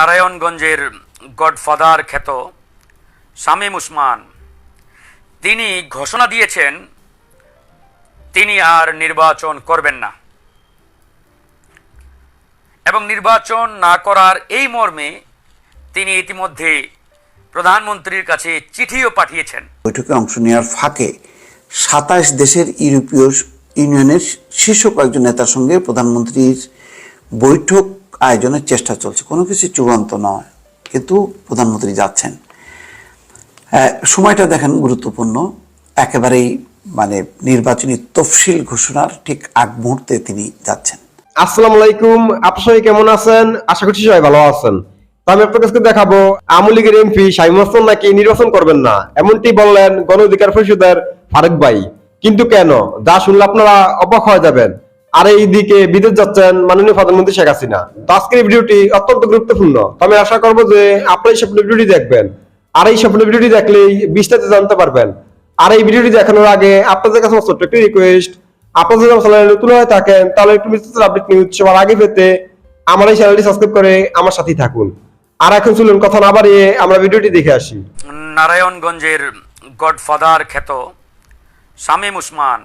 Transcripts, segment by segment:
নারায়ণগঞ্জের গডফাদার খ্যাত শামীম উসমান। তিনি ঘোষণা দিয়েছেন, তিনি আর নির্বাচন করবেন না। এবং নির্বাচন না করার এই মর্মে তিনি ইতিমধ্যে প্রধানমন্ত্রীর কাছে চিঠিও পাঠিয়েছেন। বৈঠকে অংশ নেওয়ার ফাঁকে সাতাশ দেশের ইউরোপীয় ইউনিয়নের শীর্ষ কয়েকজন নেতার সঙ্গে প্রধানমন্ত্রীর বৈঠক আয়োজনের চেষ্টা চলছে। কোনো কিছু চূড়ান্ত নয়, কিন্তু প্রধানমন্ত্রী যাচ্ছেন। সময়টা দেখেন গুরুত্বপূর্ণ। একেবারেই মানে নির্বাচনী তফসিল ঘোষণার ঠিক আগ মুহূর্তে তিনি যাচ্ছেন। আসসালামু আলাইকুম। আপনার সবাই কেমন আছেন? আশা করছি সবাই ভালো আছেন। আমি আপনার কাছে দেখাবো, আওয়ামী লীগের এমপি শাহিম হাসান নাকি নির্বাচন করবেন না? এমনটি বললেন গণ অধিকার পরিষদের ফারুক ভাই। কিন্তু কেন? যা শুনলে আপনারা অবাক হয়ে যাবেন। আর এইদিকে বিদেশ যাচ্ছেন মাননীয় প্রধানমন্ত্রী শেখ হাসিনা। তো আজকের ভিডিওটি অত্যন্ত গুরুত্বপূর্ণ। আমি আশা করব যে আপনারা এই স্বপ্ন ভিডিওটি দেখবেন। আর এই স্বপ্ন ভিডিওটি দেখলেই বিস্তারিত জানতে পারবেন। আর এই ভিডিওটি দেখানোর আগে আপনাদের কাছে ছোট্ট একটি রিকোয়েস্ট আপনারা যদি আমার চ্যানেলে নতুন হয়ে থাকেন, তাহলে একটু বিস্তারিত আপডেট নিউজ সবার আগে পেতে আমার এই চ্যানেলটি সাবস্ক্রাইব করে আমার সাথেই থাকুন। আর এখন চলুন, কথা না বাড়িয়ে আমরা ভিডিওটি দেখে আসি। নারায়ণগঞ্জের গডফাদার খ্যাত শামীম উসমান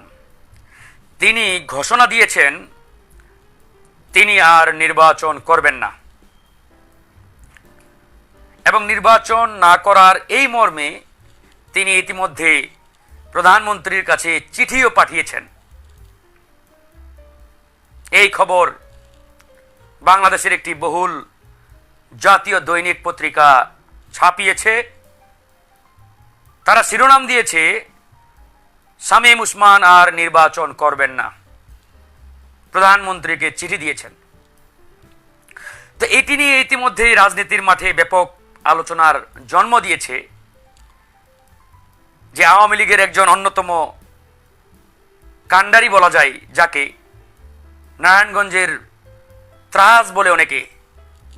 তিনি ঘোষণা দিয়েছেন, তিনি আর নির্বাচন করবেন না। এবং নির্বাচন না করার এই মর্মে তিনি ইতিমধ্যে প্রধানমন্ত্রীর কাছে চিঠিও পাঠিয়েছেন। এই খবর বাংলাদেশের একটি বহুল জাতীয় দৈনিক পত্রিকা ছাপিয়েছে। তারা শিরোনাম দিয়েছে শামীম উসমান আর নির্বাচন করবেন না। প্রধানমন্ত্রীকে চিঠি দিয়েছেন। তো এটি নিয়ে ইতিমধ্যেই রাজনীতির মাঠে ব্যাপক আলোচনার জন্ম দিয়েছে যে আওয়ামী লীগের একজন অন্যতম কাণ্ডারি বলা যায়, যাকে নারায়ণগঞ্জের ত্রাস বলে অনেকে,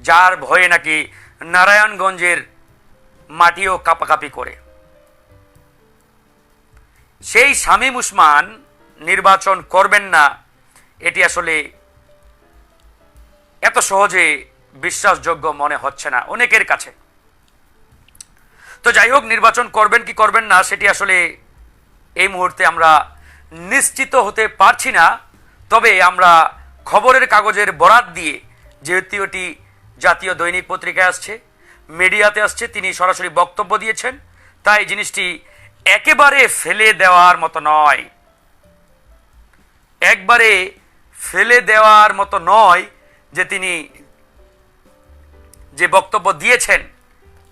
যার ভয়ে নাকি নারায়ণগঞ্জের মাটিও কাপাকাপি করে। সেই শামীম উসমান নির্বাচন করবেন না, এটি আসলে এত সহজে বিশ্বাসযোগ্য মনে হচ্ছে না অনেকের কাছে। তো যাই হোক, নির্বাচন করবেন কি করবেন না, সেটি আসলে এই মুহূর্তে আমরা নিশ্চিত হতে পারছি না। তবে আমরা খবরের কাগজের বরাত দিয়ে যেহেতু এটি জাতীয় দৈনিক পত্রিকায় আসছে, মিডিয়াতে আসছে, তিনি সরাসরি বক্তব্য দিয়েছেন। তাই জিনিসটি একেবারে ফেলে দেওয়ার মতো নয়। একবারে ফেলে দেওয়ার মতো নয় যে তিনি যে বক্তব্য দিয়েছেন,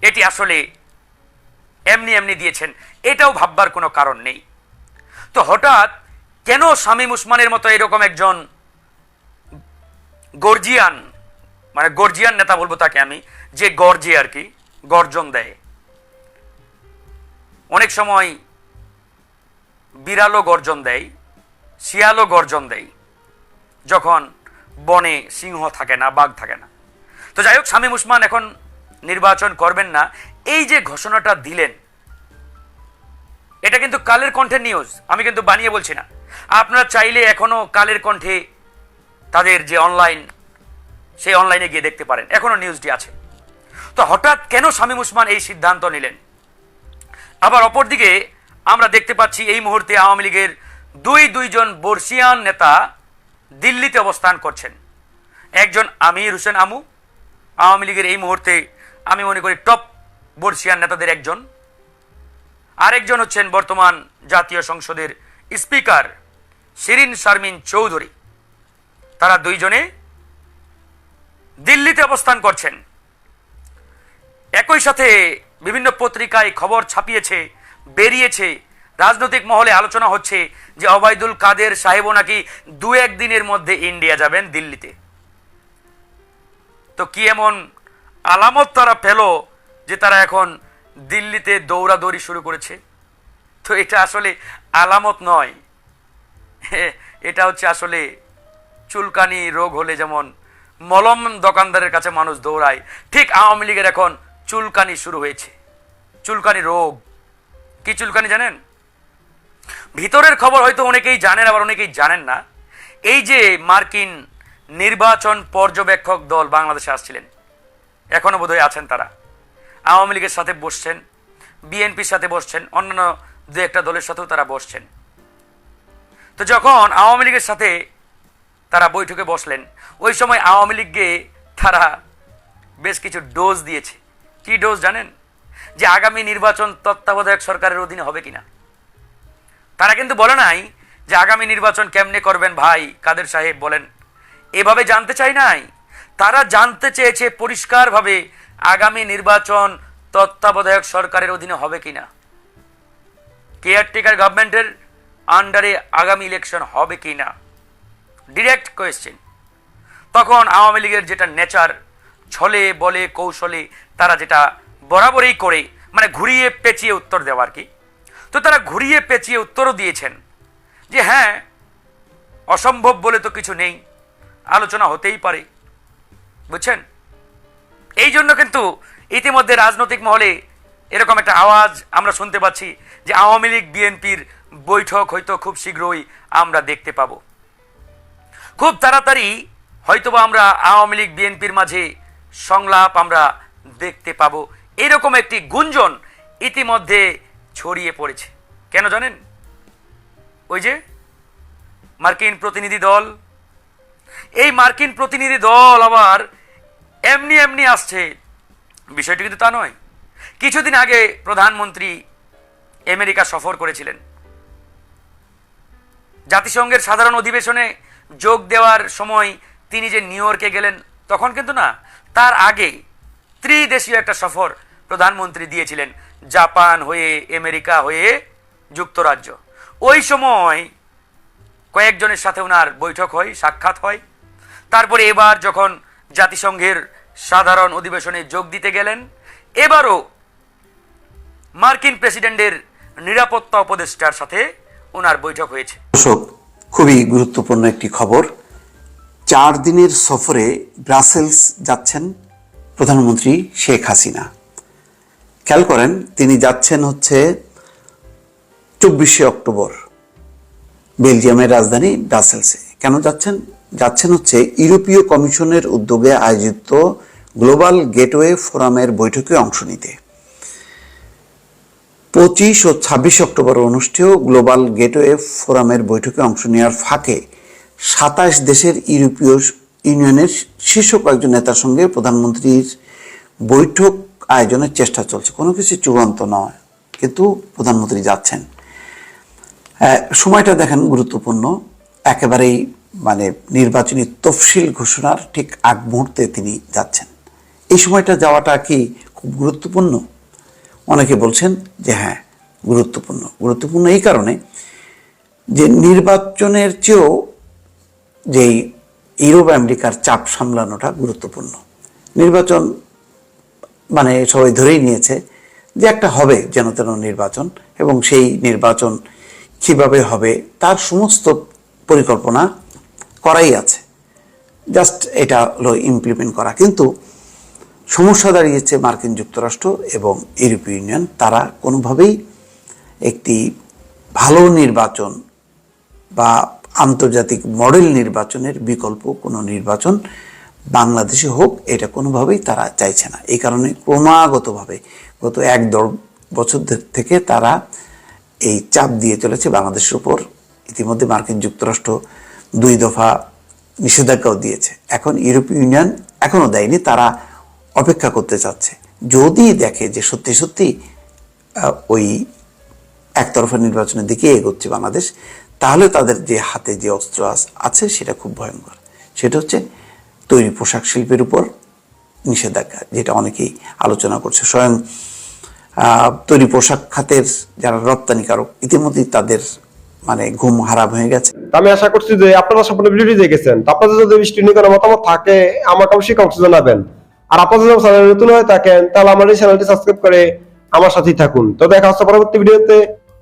এটি আসলে এমনি এমনি দিয়েছেন, এটাও ভাববার কোনো কারণ নেই। তো হঠাৎ কেন শামীম উসমানের মতো এরকম একজন গর্জিয়ান মানে গর্জিয়ান নেতা বলব তাকে আমি, যে গর্জে আর কি, গর্জন দেয়? অনেক সময় বিড়ালও গর্জন দেয়, শিয়ালও গর্জন দেয়, যখন বনে সিংহ থাকে না, বাঘ থাকে না। তো যাই হোক শামীম উসমান এখন নির্বাচন করবেন না। এই যে ঘোষণাটা দিলেন, এটা কিন্তু কালের কণ্ঠের নিউজ আমি কিন্তু বানিয়ে বলছি না। আপনারা চাইলে এখনও কালের কণ্ঠে তাদের যে অনলাইন সেই অনলাইনে গিয়ে দেখতে পারেন। এখনও নিউজটি আছে। তো হঠাৎ কেন শামীম উসমান এই সিদ্ধান্ত নিলেন? আবার অপরদিকে আমরা দেখতে পাচ্ছি এই মুহূর্তে আওয়ামী লীগের দুই দুইজন বর্ষিয়ান নেতা দিল্লিতে অবস্থান করছেন। একজন আমির হোসেন আমু, আওয়ামী লীগের এই মুহূর্তে আমি মনে করি টপ বর্ষিয়ান নেতাদের একজন। আরেকজন হচ্ছেন বর্তমান জাতীয় সংসদের স্পিকার শিরিন শারমিন চৌধুরী। তারা দুইজনে দিল্লিতে অবস্থান করছেন। একই সাথে বিভিন্ন পত্রিকায় খবর ছাপিয়েছে, বেরিয়েছে। রাজনৈতিক মহলে আলোচনা হচ্ছে যে অবায়দুল কাদের সাহেবও নাকি দু একদিনের মধ্যে ইন্ডিয়া যাবেন দিল্লিতে। তো কি এমন আলামত তারা পেল যে তারা এখন দিল্লিতে দৌড়াদৌড়ি শুরু করেছে? তো এটা আসলে আলামত নয়। এটা হচ্ছে আসলে চুলকানি রোগ হলে যেমন মলম দোকানদারের কাছে মানুষ দৌড়ায়, ঠিক আওয়ামী লীগের এখন চুলকানি শুরু হয়েছে। চুলকানি রোগ। কি চুলকানি জানেন? ভিতরের খবর হয়তো অনেকেই জানেন, আবার অনেকেই জানেন না। এই যে মার্কিন নির্বাচন পর্যবেক্ষক দল বাংলাদেশে আসছিলেন এখনও বোধহয় আছেন তারা। আওয়ামী লীগের সাথে বসছেন, বিএনপির সাথে বসছেন, অন্যান্য দু একটা দলের সাথেও তারা বসছেন। তো যখন আওয়ামী লীগের সাথে তারা বৈঠকে বসলেন, ওই সময় আওয়ামী লীগকে তারা বেশ কিছু ডোজ দিয়েছে। কি ডোজ জানেন? যে আগামী নির্বাচন তত্ত্বাবধায়ক সরকারের অধীনে হবে কিনা? তারা কিন্তু বলে নাই যে আগামী নির্বাচন কেমনে করবেন ভাই, কাদের সাহেব বলেন। এভাবে জানতে চাই নাই। তারা জানতে চেয়েছে পরিষ্কারভাবে আগামী নির্বাচন তত্ত্বাবধায়ক সরকারের অধীনে হবে কিনা। কেয়ারটেকার গভর্নমেন্টের আন্ডারে আগামী ইলেকশন হবে কিনা? ডিরেক্ট কোয়েশ্চেন তখন আওয়ামী লীগের যেটা নেচার ছলে, বলে, কৌশলে তারা যেটা বরাবরই করে মানে ঘুরিয়ে পেঁচিয়ে উত্তর দেওয়া আর কি। তো তারা ঘুরিয়ে পেঁচিয়ে উত্তরও দিয়েছেন যে হ্যাঁ অসম্ভব বলে তো কিছু নেই, আলোচনা হতেই পারে। বুঝছেন? এই জন্য কিন্তু ইতিমধ্যে রাজনৈতিক মহলে এরকম একটা আওয়াজ আমরা শুনতে পাচ্ছি যে, আওয়ামী লীগ, বিএনপির বৈঠক হয়তো খুব শীঘ্রই আমরা দেখতে পাবো। খুব তাড়াতাড়ি হয়তোবা আমরা আওয়ামী লীগ, বিএনপির মাঝে সংলাপ আমরা দেখতে পাবো। এরকম একটি গুঞ্জন ইতিমধ্যে ছড়িয়ে পড়েছে। কেন জানেন? ওই যে মার্কিন প্রতিনিধি দল। এই মার্কিন প্রতিনিধি দল আবার এমনি এমনি আসছে। বিষয়টি কিন্তু তা নয়। কিছুদিন আগে প্রধানমন্ত্রী আমেরিকা সফর করেছিলেন। জাতিসংঘের সাধারণ অধিবেশনে যোগ দেওয়ার সময় তিনি যে নিউ ইয়র্কে গেলেন, তখন কিন্তু না তার আগে ত্রিদেশীয় একটা সফর প্রধানমন্ত্রী দিয়েছিলেন, জাপান হয়ে, আমেরিকা হয়ে, যুক্তরাজ্য। ওই সময় কয়েকজনের সাথে ওনার বৈঠক হয়, সাক্ষাৎ হয়। তারপরে এবার যখন জাতিসংঘের সাধারণ অধিবেশনে যোগ দিতে গেলেন, এবারও মার্কিন প্রেসিডেন্টের নিরাপত্তা উপদেষ্টার সাথে ওনার বৈঠক হয়েছে। খুবই গুরুত্বপূর্ণ একটি খবর। চার দিনের সফরে ব্রাসেলস যাচ্ছেন প্রধানমন্ত্রী শেখ হাসিনা। খেয়াল করেন, তিনি যাচ্ছেন হচ্ছে চব্বিশে অক্টোবর বেলজিয়ামের রাজধানী ব্রাসেলসে। কেন যাচ্ছেন? যাচ্ছেন হচ্ছে ইউরোপীয় কমিশনের উদ্যোগে আয়োজিত গ্লোবাল গেটওয়ে ফোরামের বৈঠকে অংশ নিতে। পঁচিশ ও ছাব্বিশ অক্টোবর অনুষ্ঠেয় গ্লোবাল গেটওয়ে ফোরামের বৈঠকে অংশ নেওয়ার ফাঁকে সাতাশ দেশের ইউরোপীয় ইউনিয়নের শীর্ষ কয়েকজন নেতার সঙ্গে প্রধানমন্ত্রীর বৈঠক আয়োজনের চেষ্টা চলছে। কোনো কিছু চূড়ান্ত নয়, কিন্তু প্রধানমন্ত্রী যাচ্ছেন। সময়টা দেখেন গুরুত্বপূর্ণ। একেবারেই মানে নির্বাচনী তফসিল ঘোষণার ঠিক আগ মুহূর্তে তিনি যাচ্ছেন। এই সময়টা যাওয়াটা কি খুব গুরুত্বপূর্ণ? অনেকে বলছেন যে হ্যাঁ গুরুত্বপূর্ণ। গুরুত্বপূর্ণ এই কারণে যে নির্বাচনের চেয়েও যেই ইউরোপ আমেরিকার চাপ সামলানোটা গুরুত্বপূর্ণ। নির্বাচন মানে সবাই ধরেই নিয়েছে যে একটা হবে যেন তেন নির্বাচন এবং সেই নির্বাচন কীভাবে হবে তার সমস্ত পরিকল্পনা করাই আছে। জাস্ট এটা হলো ইমপ্লিমেন্ট করা। কিন্তু সমস্যা দাঁড়িয়েছে মার্কিন যুক্তরাষ্ট্র এবং ইউরোপীয় ইউনিয়ন। তারা কোনোভাবেই একটি ভালো নির্বাচন বা আন্তর্জাতিক মডেল নির্বাচনের বিকল্প কোনো নির্বাচন বাংলাদেশে হোক, এটা কোনোভাবেই তারা চাইছে না। এই কারণে ক্রমাগতভাবে গত এক দেড় বছর থেকে তারা এই চাপ দিয়ে চলেছে বাংলাদেশের উপর। ইতিমধ্যে মার্কিন যুক্তরাষ্ট্র দুই দফা নিষেধাজ্ঞাও দিয়েছে। এখন ইউরোপীয় ইউনিয়ন এখনও দেয়নি, তারা অপেক্ষা করতে চাচ্ছে। যদি দেখে যে সত্যি সত্যি ওই একতরফা নির্বাচনের দিকে এগোচ্ছে বাংলাদেশ তাহলে তাদের যে হাতে যে অস্ত্র আছে সেটা খুব ভয়ঙ্কর। সেটা হচ্ছে তৈরি পোশাক শিল্পের উপর নিষেধাজ্ঞা, যেটা অনেকেই আলোচনা করছে। স্বয়ং তৈরি পোশাক খাতের যারা রপ্তানিকারক ইতিমধ্যেই তাদের মানে ঘুম হারাম হয়ে গেছে। আমি আশা করছি যে আপনারা সম্পূর্ণ ভিডিওটি দেখেছেন। আপনাদের যদি বৃষ্টি নিয়ে কোনো মতামত থাকে, আমাকে অবশ্যই কমেন্টে জানাবেন। আর আপনারা যদি চ্যানেলে নতুন হয়ে থাকেন, তাহলে আমার এই চ্যানেলটি সাবস্ক্রাইব করে আমার সাথেই থাকুন। তো দেখা হচ্ছে পরবর্তী ভিডিওতে।